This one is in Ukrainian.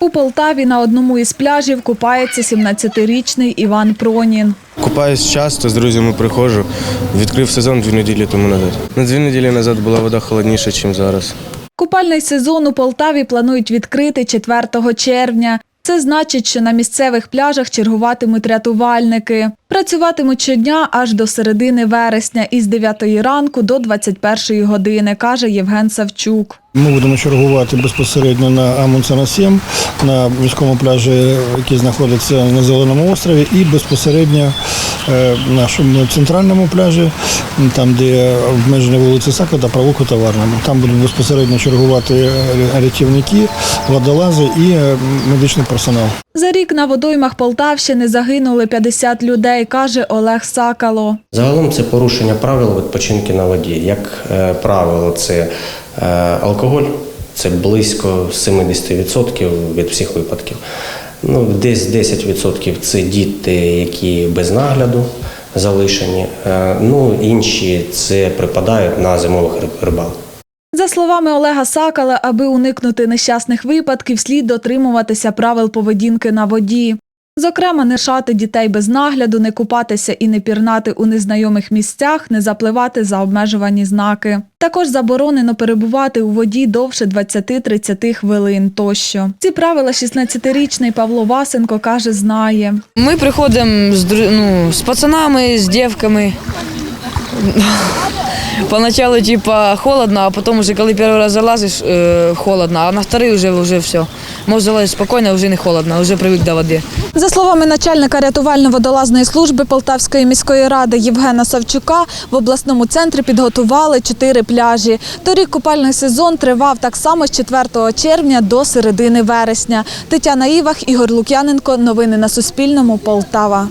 У Полтаві на одному із пляжів купається 17-річний Іван Пронін. Купаюсь часто, з друзями приходжу. Відкрив сезон дві неділі тому назад. На дві неділі назад була вода холодніша, ніж зараз. Купальний сезон у Полтаві планують відкрити 4 червня. Це значить, що на місцевих пляжах чергуватимуть рятувальники. Працюватимуть щодня аж до середини вересня із 9 ранку до 21 години, каже Євген Савчук. Ми будемо чергувати безпосередньо на Амундсена 7, на міському пляжі, який знаходиться на Зеленому острові, і безпосередньо е, в нашому центральному пляжі, там, де обмежена вулиця Сака та провулку Товарному. Там будуть безпосередньо чергувати рятівники, водолази і е, медичний персонал. За рік на водоймах Полтавщини загинули 50 людей, каже Олег Сакало. Загалом це порушення правил відпочинки на воді. Як е, правило, це е, алкоголь, це близько 70% від всіх випадків. Ну, десь 10% це діти, які без нагляду залишені. Е, ну, інші це припадають на зимових рибал. За словами Олега Сакала, аби уникнути нещасних випадків, слід дотримуватися правил поведінки на воді. Зокрема, не шати дітей без нагляду, не купатися і не пірнати у незнайомих місцях, не запливати за обмежувані знаки. Також заборонено перебувати у воді довше 20-30 хвилин тощо. Ці правила 16-річний Павло Васенко каже, знає. Ми приходимо з, ну, з пацанами, з дівками. Поначалу типа холодно, а потім уже коли перший раз залазиш, е, холодно, а на вторий вже, вже все. Можеш залазити спокійно, вже не холодно, вже привик до води. За словами начальника рятувально-водолазної служби Полтавської міської ради Євгена Савчука, в обласному центрі підготували чотири пляжі. Торік купальний сезон тривав так само з 4 червня до середини вересня. Тетяна Івах, Ігор Лук'яненко. Новини на Суспільному. Полтава.